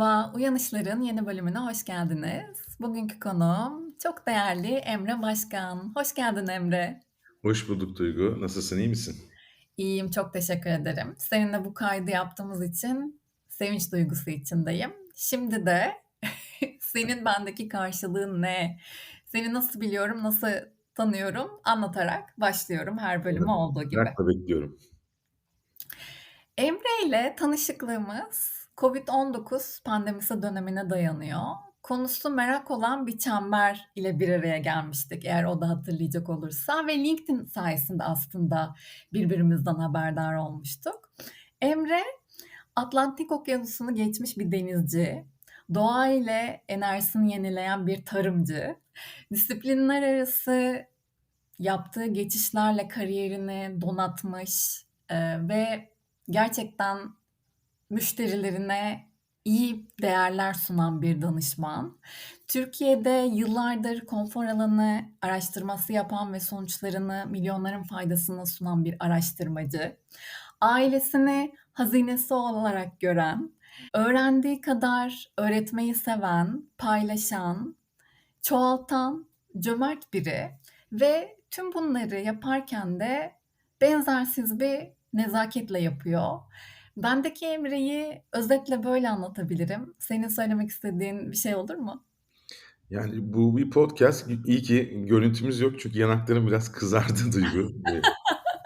Merhaba, Uyanışlar'ın yeni bölümüne hoş geldiniz. Bugünkü konuğum çok değerli Emre Başkan. Hoş geldin Emre. Hoş bulduk Duygu. Nasılsın, iyi misin? İyiyim, çok teşekkür ederim. Seninle bu kaydı yaptığımız için sevinç duygusu içindeyim. Şimdi de senin bendeki karşılığın ne? Seni nasıl biliyorum, nasıl tanıyorum anlatarak başlıyorum her bölümü olduğu gibi. Merakla bekliyorum. Emre ile tanışıklığımız COVID-19 pandemisi dönemine dayanıyor. Konusu merak olan bir çember ile bir araya gelmiştik eğer o da hatırlayacak olursa ve LinkedIn sayesinde aslında birbirimizden haberdar olmuştuk. Emre Atlantik Okyanusu'nu geçmiş bir denizci, doğa ile enerjisini yenileyen bir tarımcı, disiplinler arası yaptığı geçişlerle kariyerini donatmış ve gerçekten müşterilerine iyi değerler sunan bir danışman. Türkiye'de yıllardır konfor alanı araştırması yapan ve sonuçlarını milyonların faydasına sunan bir araştırmacı. Ailesini hazinesi olarak gören, öğrendiği kadar öğretmeyi seven, paylaşan, çoğaltan, cömert biri ve tüm bunları yaparken de benzersiz bir nezaketle yapıyor. Bendeki Emre'yi özetle böyle anlatabilirim. Senin söylemek istediğin bir şey olur mu? Yani bu bir podcast. İyi ki görüntümüz yok çünkü yanaklarım biraz kızardı Duygu.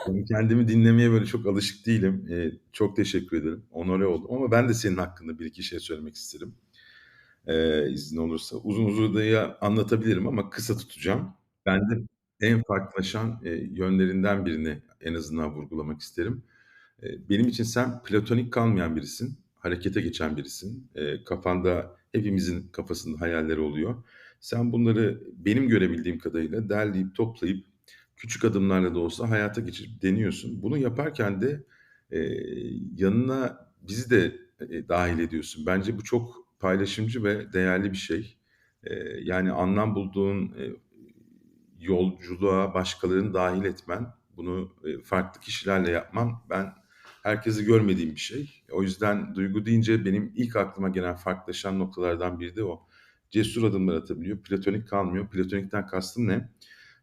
Yani kendimi dinlemeye böyle çok alışık değilim. Eee, çok teşekkür ederim. Onore oldum ama ben de senin hakkında bir iki şey söylemek isterim. Eee, iznin olursa. Uzun uzadıya anlatabilirim ama kısa tutacağım. Bende en farklılaşan, eee, yönlerinden birini en azından vurgulamak isterim. Eee, benim için sen platonik kalmayan birisin, harekete geçen birisin. Eee, kafanda hepimizin kafasında hayalleri oluyor. Sen bunları benim görebildiğim kadarıyla derleyip toplayıp küçük adımlarla da olsa hayata geçirip deniyorsun. Bunu yaparken de, eee, yanına bizi de, eee, dâhil ediyorsun. Bence bu çok paylaşımcı ve değerli bir şey. Eee, yani anlam bulduğun, eee, yolculuğa başkalarını dâhil etmen, bunu, farklı kişilerle yapman ben herkeste görmediğim bir şey. O yüzden Duygu deyince benim ilk aklıma gelen farklılaşan noktalardan biri de o. Cesur adımlar atabiliyor, platonik kalmıyor. Platonikten kastım ne?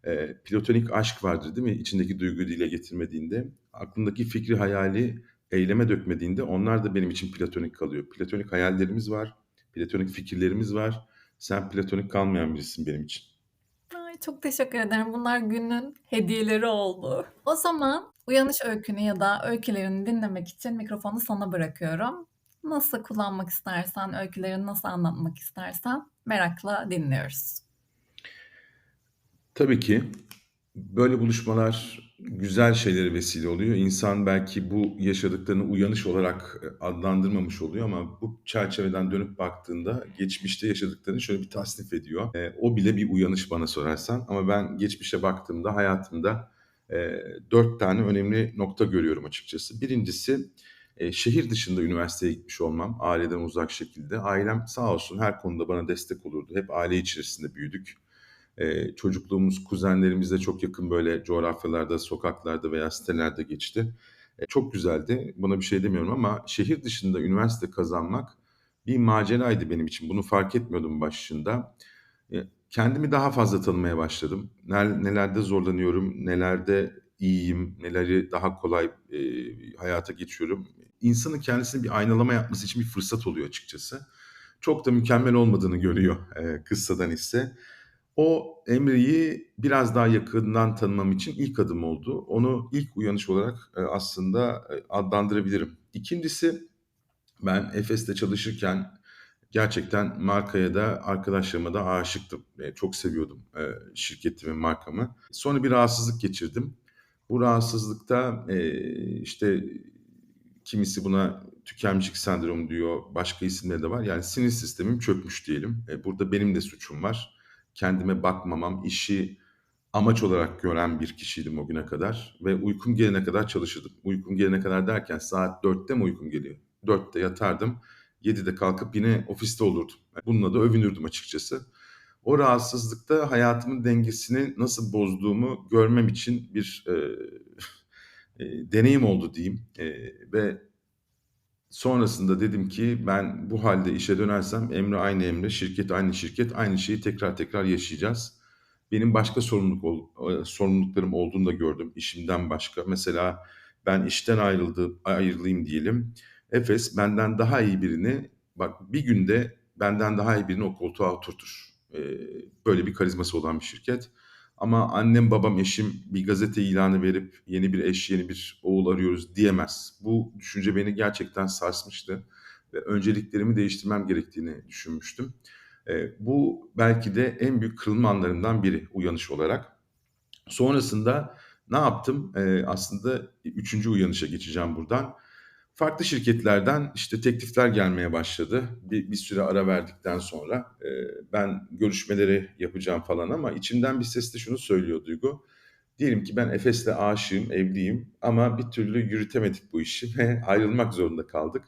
Eee, platonik aşk vardır, değil mi? İçindeki duyguyu dile getirmediğinde. Aklındaki fikri, hayali eyleme dökmediğinde onlar da benim için platonik kalıyor. Platonik hayallerimiz var, platonik fikirlerimiz var. Sen platonik kalmayan birisin benim için. Ay, çok teşekkür ederim. Bunlar günün hediyeleri oldu. O zaman uyanış öykünü ya da öykülerini dinlemek için mikrofonu sana bırakıyorum. Nasıl kullanmak istersen, öykülerini nasıl anlatmak istersen merakla dinliyoruz. Tabii ki. Böyle buluşmalar güzel şeylere vesile oluyor. İnsan belki bu yaşadıklarını uyanış olarak, adlandırmamış oluyor ama bu çerçeveden dönüp baktığında geçmişte yaşadıklarını şöyle bir tasnif ediyor. Eee, o bile bir uyanış bana sorarsan ama ben geçmişe baktığımda hayatımda, eee, 4 tane önemli nokta görüyorum açıkçası. Birincisi, eee, şehir dışında üniversiteye gitmiş olmam, aileden uzak şekilde. Ailem sağ olsun her konuda bana destek olurdu. Hep aile içerisinde büyüdük. Eee, çocukluğumuz kuzenlerimizle çok yakın böyle coğrafyalarda, sokaklarda veya sitelerde geçti. Eee, çok güzeldi. Buna bir şey demiyorum ama şehir dışında üniversite kazanmak bir maceraydı benim için. Bunu fark etmiyordum başında. Kendimi daha fazla tanımaya başladım. Nelerde zorlanıyorum, nelerde iyiyim, neleri daha kolay, eee, hayata geçiyorum. İnsanın kendisini bir aynalama yapması için bir fırsat oluyor açıkçası. Çok da mükemmel olmadığını görüyor, eee, kıssadan hisse. O Emre'yi biraz daha yakından tanımam için ilk adım oldu. Onu ilk uyanış olarak, eee, aslında, eee, adlandırabilirim. İkincisi, ben Efes'te çalışırken gerçekten markaya da arkadaşlarıma da aşıktım. Eee, çok seviyordum, eee, şirketimi, markamı. Sonra bir rahatsızlık geçirdim. Bu rahatsızlıkta, eee, işte, kimisi buna tükenmişlik sendromu diyor, başka isimleri de var. Yani sinir sistemim çökmüş diyelim. Eee, burada benim de suçum var. Kendime bakmamam, işi amaç olarak gören bir kişiydim o güne kadar ve uykum gelene kadar çalışırdım. Uykum gelene kadar derken saat 4'te mi uykum geliyor? 4'te yatardım, 7'de kalkıp yine ofiste olurdum. Bununla da övünürdüm açıkçası. O rahatsızlıkta hayatımın dengesini nasıl bozduğumu görmem için bir, eee, eee, deneyim oldu diyeyim, eee, ve sonrasında dedim ki ben bu halde işe dönersem Emre aynı Emre, şirket aynı şirket, aynı şeyi tekrar tekrar yaşayacağız. Benim başka sorumluluk ol eee, sorumluluklarım olduğunu da gördüm işimden başka. Mesela ben işten ayrıldı ayrılayım diyelim. Efes benden daha iyi birini bak bir günde benden daha iyi birini o koltuğa oturtur. Eee, böyle bir karizması olan bir şirket. Ama annem, babam, eşim bir gazete ilanı verip yeni bir eş, yeni bir oğul arıyoruz diyemez. Bu düşünce beni gerçekten sarsmıştı ve önceliklerimi değiştirmem gerektiğini düşünmüştüm. Eee, bu belki de en büyük kırılma anlarından biri uyanış olarak. Sonrasında ne yaptım? Eee, aslında 3. uyanışa geçeceğim buradan. Farklı şirketlerden, işte, teklifler gelmeye başladı. Bir bir süre ara verdikten sonra. Eee, ben görüşmeleri yapacağım falan ama içimden bir ses de şunu söylüyor Duygu. Diyelim ki ben Efes'le aşığım, evliyim ama bir türlü yürütemedik bu işi ve ayrılmak zorunda kaldık.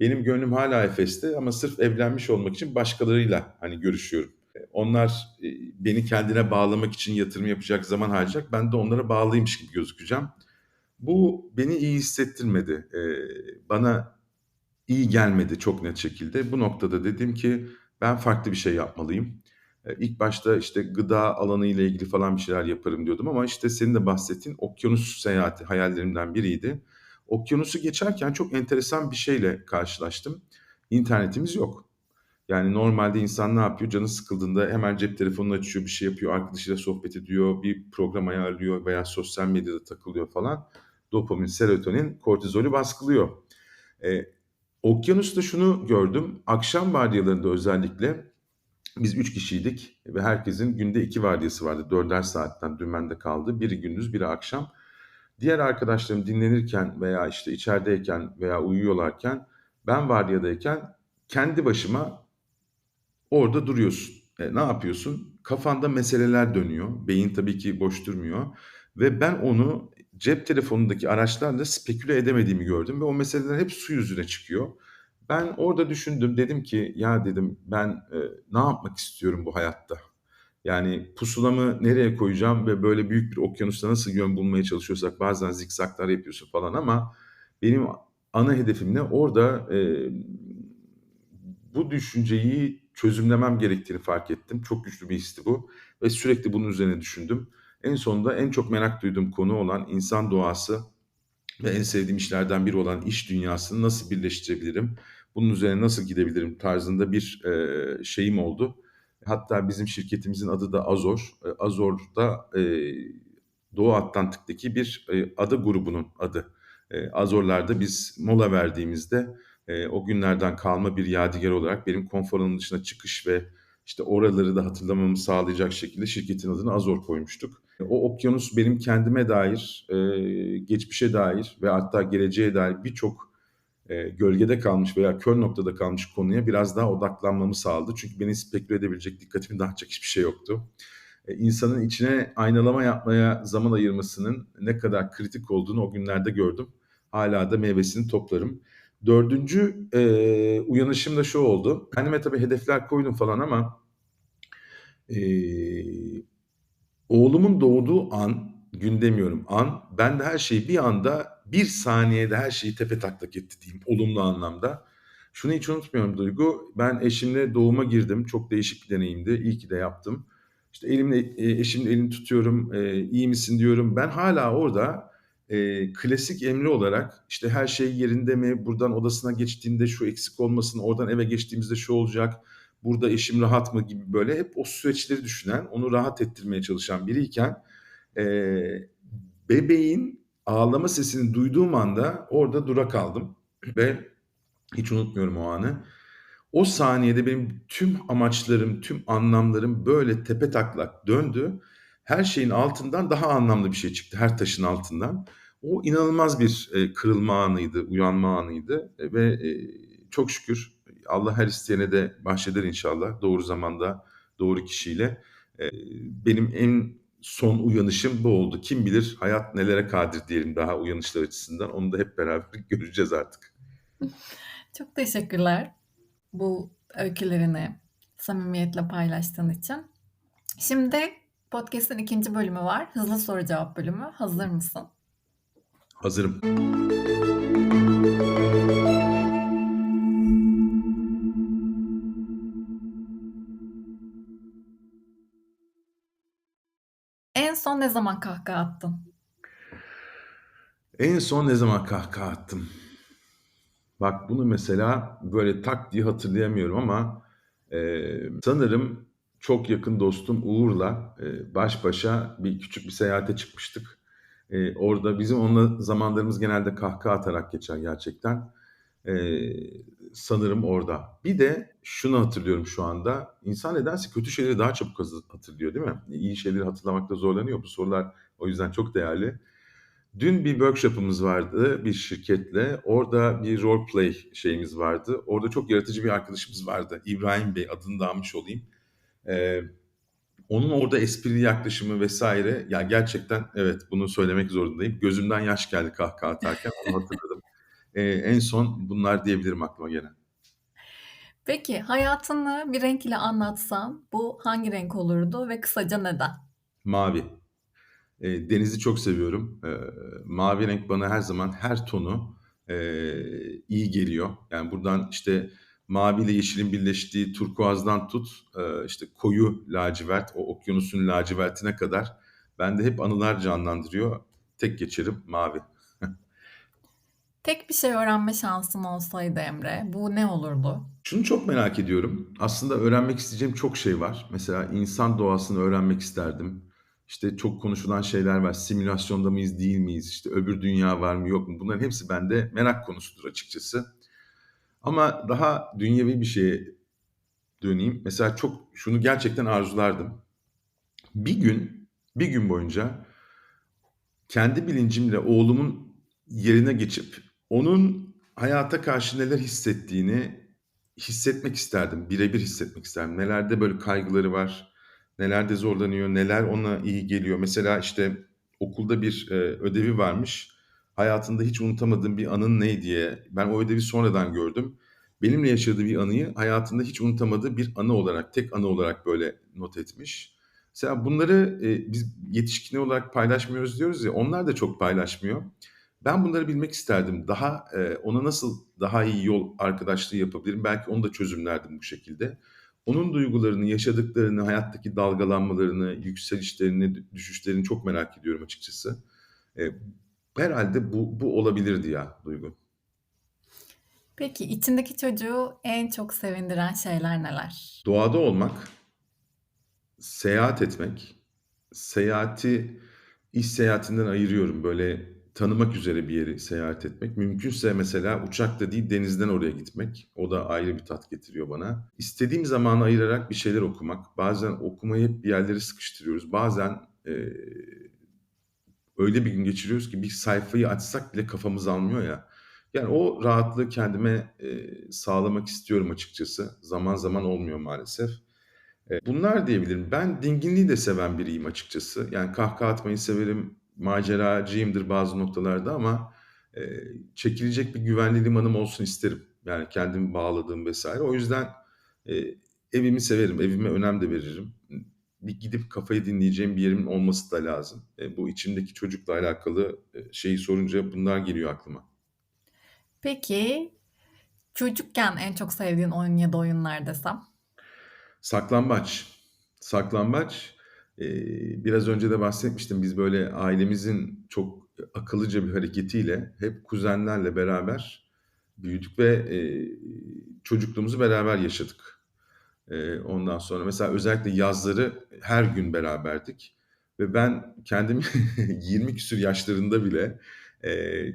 Benim gönlüm hâlâ Efes'te ama sırf evlenmiş olmak için başkalarıyla, hani, görüşüyorum. Eee, onlar, eee, beni kendine bağlamak için yatırım yapacak, zaman harcayacak. Ben de onlara bağlıymış gibi gözükeceğim. Bu beni iyi hissettirmedi. Eee, bana iyi gelmedi çok net şekilde. Bu noktada dedim ki ben farklı bir şey yapmalıyım. Eee, ilk başta, işte, gıda alanıyla ilgili falan bir şeyler yaparım diyordum ama, işte, senin de bahsettiğin okyanus seyahati hayallerimden biriydi. Okyanusu geçerken çok enteresan bir şeyle karşılaştım. İnternetimiz yok. Yani normalde insan ne yapıyor? Canı sıkıldığında hemen cep telefonunu açıyor, bir şey yapıyor, arkadaşıyla sohbet ediyor, bir program ayarlıyor veya sosyal medyada takılıyor falan. Dopamin, serotonin, kortizolü baskılıyor. Eee, okyanusta şunu gördüm, akşam vardiyalarında özellikle biz 3 kişiydik ve herkesin günde 2 vardiyası vardı. 4'er saatten dümende kaldı. Biri gündüz, biri akşam. Diğer arkadaşlarım dinlenirken veya, işte, içerideyken veya uyuyorlarken ben vardiyadayken kendi başıma orada duruyorsun. Eee, ne yapıyorsun? Kafanda meseleler dönüyor. Beyin tabii ki boş durmuyor ve ben onu cep telefonundaki araçlarla speküle edemediğimi gördüm ve o meseleler hep su yüzüne çıkıyor. Ben orada düşündüm. Dedim ki "Ya" dedim, "Ben, eee, ne yapmak istiyorum bu hayatta? Yani pusulamı nereye koyacağım ve böyle büyük bir okyanusta nasıl yön bulmaya çalışıyorsak bazen zikzaklar yapıyorsun falan ama benim ana hedefim ne? Orada, emm, bu düşünceyi çözümlemem gerektiğini fark ettim. Çok güçlü bir histi bu ve sürekli bunun üzerine düşündüm. En sonunda en çok merak duyduğum konu olan insan doğası ve en sevdiğim işlerden biri olan iş dünyasını nasıl birleştirebilirim? Bunun üzerine nasıl gidebilirim tarzında bir, eee, şeyim oldu. Hatta bizim şirketimizin adı da Azor. Eee, Azor'da, eee, Doğu Atlantik'teki bir, eee, ada grubunun adı. Eee, Azorlar'da biz mola verdiğimizde, eee, o günlerden kalma bir yadigar olarak benim konfor alanımın dışına çıkış ve, işte, oraları da hatırlamamı sağlayacak şekilde şirketin adını Azor koymuştuk. O okyanus benim kendime dair, eee, geçmişe dair ve hatta geleceğe dair birçok, eee, gölgede kalmış veya kör noktada kalmış konuya biraz daha odaklanmamı sağladı. Çünkü beni speküle edebilecek, dikkatimi dağıtacak hiçbir şey yoktu. Eee, insanın içine aynalama yapmaya zaman ayırmasının ne kadar kritik olduğunu o günlerde gördüm. Hâlâ da meyvesini toplarım. 4'üncü, eee, uyanışım da şu oldu. Kendime tabii hedefler koydum falan ama eee, oğlumun doğduğu an, gün demiyorum, an, bende her şey bir anda, 1 saniyede her şeyi tepetaklak etti diyeyim olumlu anlamda. Şunu hiç unutmuyorum Duygu, ben eşimle doğuma girdim. Çok değişik bir deneyimdi. İyi ki de yaptım. İşte, elimle, eşimin elini tutuyorum, eee, "İyi misin?" diyorum. Ben hâlâ orada, eee, klasik Emre olarak, işte, her şey yerinde mi, buradan odasına geçtiğinde şu eksik olmasın, oradan eve geçtiğimizde şu olacak, burada eşim rahat mı gibi böyle hep o süreçleri düşünen, onu rahat ettirmeye çalışan biriyken, eee, bebeğin ağlama sesini duyduğum anda orada durakaldım ve hiç unutmuyorum o anı. O saniyede benim tüm amaçlarım, tüm anlamlarım böyle tepetaklak döndü. Her şeyin altından daha anlamlı bir şey çıktı, her taşın altından. O inanılmaz bir, eee, kırılma anıydı, uyanma anıydı, eee, ve, eee, çok şükür Allah her isteyene de bahşeder inşallah doğru zamanda, doğru kişiyle. Eee, benim en son uyanışım bu oldu. Kim bilir hayat nelere kadir diyelim daha uyanışlar açısından. Onu da hep beraber göreceğiz artık. Çok teşekkürler bu öykülerini samimiyetle paylaştığın için. Şimdi Podcast'in ikinci bölümü var. Hızlı soru cevap bölümü. Hazır mısın? Hazırım. En son ne zaman kahkaha attın? En son ne zaman kahkaha attım? Bak bunu mesela böyle tak diye hatırlayamıyorum ama e, sanırım çok yakın dostum Uğur'la, eee, baş başa bir küçük bir seyahate çıkmıştık. Eee, orada bizim onunla zamanlarımız genelde kahkaha atarak geçer gerçekten. Eee, sanırım orada. Bir de şunu hatırlıyorum şu anda. İnsan nedense kötü şeyleri daha çabuk hatırlıyor, değil mi? İyi şeyleri hatırlamakta zorlanıyor. Bu sorular o yüzden çok değerli. Dün bir workshop'ımız vardı bir şirketle. Orada bir role play şeyimiz vardı. Orada çok yaratıcı bir arkadaşımız vardı. İbrahim Bey, adını da almış olayım. Eee, onun orada esprili yaklaşımı vs. ya gerçekten evet, bunu söylemek zorundayım. Gözümden yaş geldi kahkaha atarken, onu hatırladım. Eee, en son bunlar diyebilirim aklıma gelen. Peki, hayatını bir renk ile anlatsan bu hangi renk olurdu ve kısaca neden? Mavi. Eee, denizi çok seviyorum. Eee, mavi renk bana her zaman, her tonu, eee, iyi geliyor. Yani buradan, işte, maviyle yeşilin birleştiği turkuazdan tut, eee, işte, koyu lacivert, o okyanusun lacivertine kadar bende hep anılar canlandırıyor. Tek geçerim mavi. Tek bir şey öğrenme şansın olsaydı Emre, bu ne olurdu? Şunu çok merak ediyorum. Aslında öğrenmek isteyeceğim çok şey var. Mesela insan doğasını öğrenmek isterdim. İşte, çok konuşulan şeyler var. Simülasyonda mıyız, değil miyiz? İşte, öbür dünya var mı, yok mu? Bunların hepsi bende merak konusudur açıkçası. Ama daha dünyevi bir şeye döneyim. Mesela çok şunu gerçekten arzulardım. Bir gün, bir gün boyunca kendi bilincimle oğlumun yerine geçip onun hayata karşı neler hissettiğini hissetmek isterdim. Bire bir hissetmek isterdim. Nelerde böyle kaygıları var, nelerde zorlanıyor, neler ona iyi geliyor. Mesela, işte, okulda bir, eee, ödevi varmış. Hayatında hiç unutamadığın bir anın ne diye. Ben o ödevi sonradan gördüm. Benimle yaşadığı bir anıyı hayatında hiç unutamadığı bir anı olarak, tek anı olarak böyle not etmiş. Mesela bunları, eee, biz yetişkin olarak paylaşmıyoruz diyoruz ya, onlar da çok paylaşmıyor. Ben bunları bilmek isterdim. Daha, eee, ona nasıl daha iyi yol arkadaşlığı yapabilirim? Belki onu da çözümlerdim bu şekilde. Onun duygularını, yaşadıklarını, hayattaki dalgalanmalarını, yükselişlerini, dü düşüşlerini çok merak ediyorum açıkçası. Eee, herhâlde bu bu olabilirdi ya Duygu. Peki, içindeki çocuğu en çok sevindiren şeyler neler? Doğada olmak, seyahat etmek, seyahati iş seyahatinden ayırıyorum. Böyle tanımak üzere bir yeri seyahat etmek. Mümkünse mesela uçakla değil, denizden oraya gitmek. O da ayrı bir tat getiriyor bana. İstediğim zamanı ayırarak bir şeyler okumak. Bazen okumayı hep bir yerlere sıkıştırıyoruz. Bazen, eee, öyle bir gün geçiriyoruz ki bir sayfayı açsak bile kafamız almıyor ya. Yani o rahatlığı kendime, eee, sağlamak istiyorum açıkçası. Zaman zaman olmuyor maalesef. Eee, bunlar diyebilirim. Ben dinginliği de seven biriyim açıkçası. Yani kahkaha atmayı severim, maceracıyımdır bazı noktalarda ama, eee, çekilecek bir güvenli limanım olsun isterim. Yani kendimi bağladığım vs. O yüzden, eee, evimi severim, evime önem de veririm. Bir gidip kafayı dinleyeceğim bir yerimin olması da lazım. Eee, bu içimdeki çocukla alakalı, eee, şeyi sorunca bunlar geliyor aklıma. Peki, çocukken en çok sevdiğin oyun ya da oyunlar desem? Saklambaç. Saklambaç, eee, biraz önce de bahsetmiştim. Biz böyle ailemizin çok akıllıca bir hareketiyle hep kuzenlerle beraber büyüdük ve, eee, çocukluğumuzu beraber yaşadık. Ondan sonra mesela özellikle yazları her gün beraberdik ve ben kendimi 20 küsur yaşlarında bile,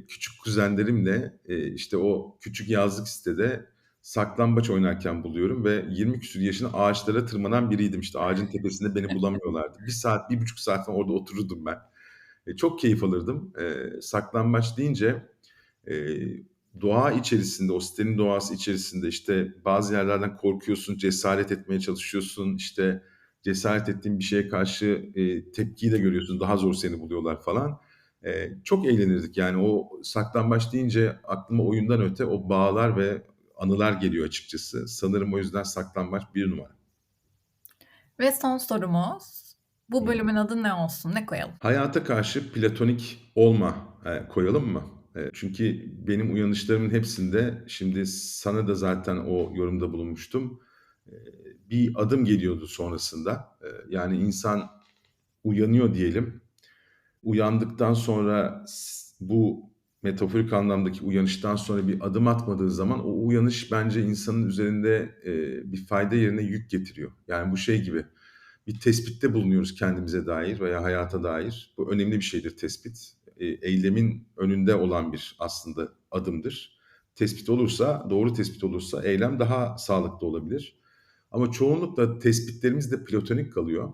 küçük kuzenlerimle, işte, o küçük yazlık sitede saklambaç oynarken buluyorum ve 20 küsur yaşında ağaçlara tırmanan biriydim. İşte, ağacın tepesinde beni bulamıyorlardı. 1 saat, 1,5 saat falan orada otururdum ben. Eee, çok keyif alırdım. Eee, saklambaç deyince, eee, doğa içerisinde, o sitenin doğası içerisinde, işte, bazı yerlerden korkuyorsun, cesaret etmeye çalışıyorsun. İşte, cesaret ettiğin bir şeye karşı, eee, tepkiyi de görüyorsun. Daha zor seni buluyorlar falan. Eee, çok eğlenirdik. Yani o saklambaç deyince aklıma oyundan öte o bağlar ve anılar geliyor açıkçası. Sanırım o yüzden saklambaç 1 numara. Ve son sorumuz, bu bölümün adı ne olsun, ne koyalım? Hayata karşı platonik olma, eee, koyalım mı? Çünkü benim uyanışlarımın hepsinde, şimdi sana da zaten o yorumda bulunmuştum, bir adım geliyordu sonrasında. Yani insan uyanıyor diyelim. uyandıktan sonra bu metaforik anlamdaki uyanıştan sonra bir adım atmadığı zaman o uyanış bence insanın üzerinde, bir fayda yerine yük getiriyor. Yani bu şey gibi, bir tespitte bulunuyoruz kendimize dair veya hayata dair. Bu önemli bir şeydir tespit. Eee, eylemin önünde olan bir aslında adımdır. Tespit olursa, doğru tespit olursa eylem daha sağlıklı olabilir. Ama çoğunlukla tespitlerimiz de platonik kalıyor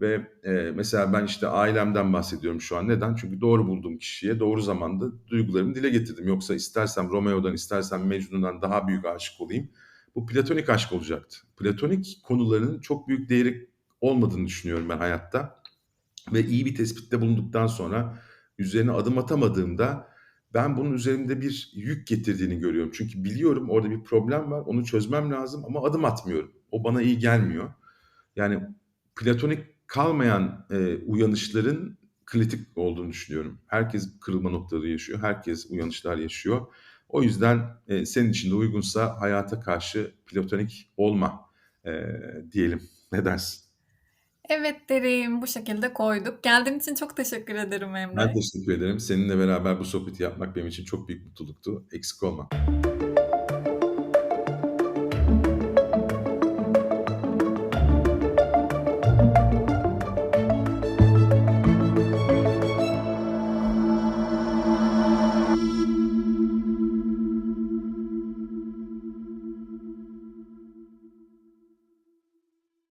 ve, eee, mesela ben, işte, ailemden bahsediyorum şu an. Neden? Çünkü doğru bulduğum kişiye doğru zamanda duygularımı dile getirdim. Yoksa istersem Romeo'dan, istersem Mecnun'dan daha büyük aşık olayım. Bu platonik aşk olacaktı. Platonik konuların çok büyük değeri olmadığını düşünüyorum ben hayatta ve iyi bir tespitte bulunduktan sonra üzerine adım atamadığımda ben bunun üzerimde bir yük getirdiğini görüyorum. Çünkü biliyorum orada bir problem var, onu çözmem lazım ama adım atmıyorum. O bana iyi gelmiyor. Yani platonik kalmayan, eee, uyanışların kritik olduğunu düşünüyorum. Herkes kırılma noktaları yaşıyor, herkes uyanışlar yaşıyor. O yüzden, eee, senin için de uygunsa hayata karşı platonik olma, eee, diyelim. Ne dersin? Evet derim, bu şekilde koyduk. Geldiğin için çok teşekkür ederim Ben Emre. teşekkür ederim. Seninle beraber bu sohbeti yapmak benim için çok büyük mutluluktu. Eksik olma.